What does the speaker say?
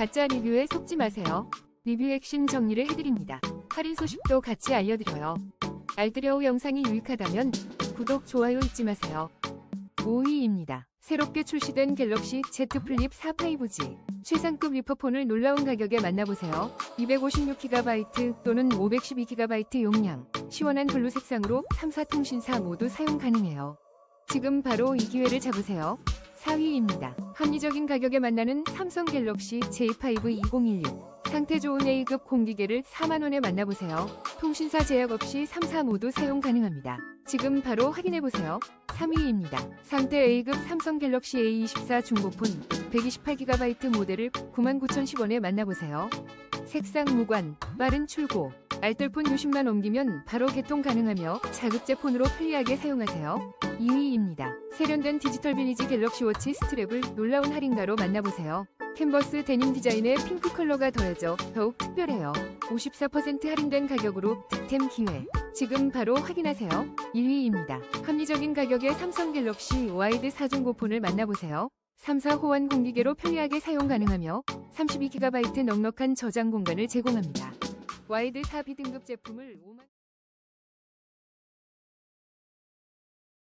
가짜 리뷰에 속지 마세요. 리뷰 핵심 정리를 해드립니다. 할인 소식도 같이 알려드려요. 알뜰여우 영상이 유익하다면 구독, 좋아요 잊지 마세요. 5위입니다. 새롭게 출시된 갤럭시 Z 플립 4 5G 최상급 리퍼폰을 놀라운 가격에 만나보세요. 256GB 또는 512GB 용량, 시원한 블루 색상으로 3사 통신사 모두 사용 가능해요. 지금 바로 이 기회를 잡으세요. 4위입니다. 합리적인 가격에 만나는 삼성 갤럭시 J5 2016 상태 좋은 A급 공기계를 4만원에 만나보세요. 통신사 제약 없이 3사 모두 사용 가능합니다. 지금 바로 확인해보세요. 3위입니다. 상태 A급 삼성 갤럭시 A24 중고폰 128GB 모델을 99,010원에 만나보세요. 색상 무관, 빠른 출고, 알뜰폰 60만 옮기면 바로 개통 가능하며 자급제 폰으로 편리하게 사용하세요. 2위입니다. 세련된 디지털 비니지 갤럭시 워치 스트랩을 놀라운 할인가로 만나보세요. 캔버스 데님 디자인에 핑크 컬러가 더해져 더욱 특별해요. 54% 할인된 가격으로 득템 기회. 지금 바로 확인하세요. 1위입니다. 합리적인 가격에 삼성 갤럭시 와이드 4중 고폰을 만나보세요. 3사 호환 공기계로 편리하게 사용 가능하며 32GB 넉넉한 저장 공간을 제공합니다. 와이드 4B 등급 제품을 5만